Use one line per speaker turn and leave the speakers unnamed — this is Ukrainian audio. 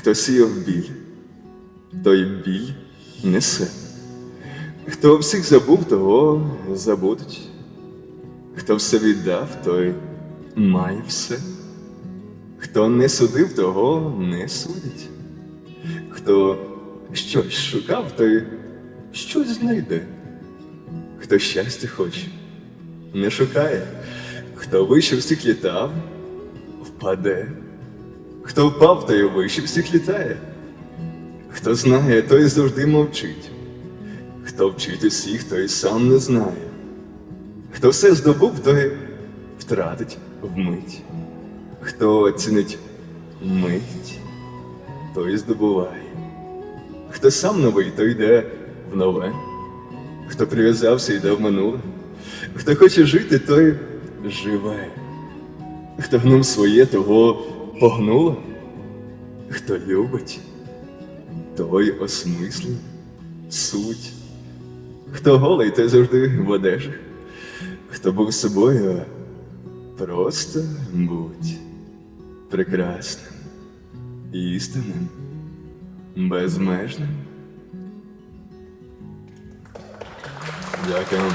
Хто сіяв біль, той біль несе. Хто всіх забув, того забудуть. Хто все віддав, той має все. Хто не судив, того не судять. Хто щось шукав, той щось знайде. Хто щастя хоче, не шукає. Хто вище всіх літав, впаде. Хто впав, той вище всіх літає. Хто знає, той завжди мовчить. Хто вчить усіх, той сам не знає. Хто все здобув, той втратить вмить. Хто цінить мить, той здобуває. Хто сам новий, той йде в нове. Хто прив'язався, йде в минуле. Хто хоче жити, той живе. Хто гнув своє, того погнуло. Хто любить, той осмислив суть. Хто голий, той завжди в одежах. Хто був собою, просто будь прекрасним, істинним, безмежним. Дякую.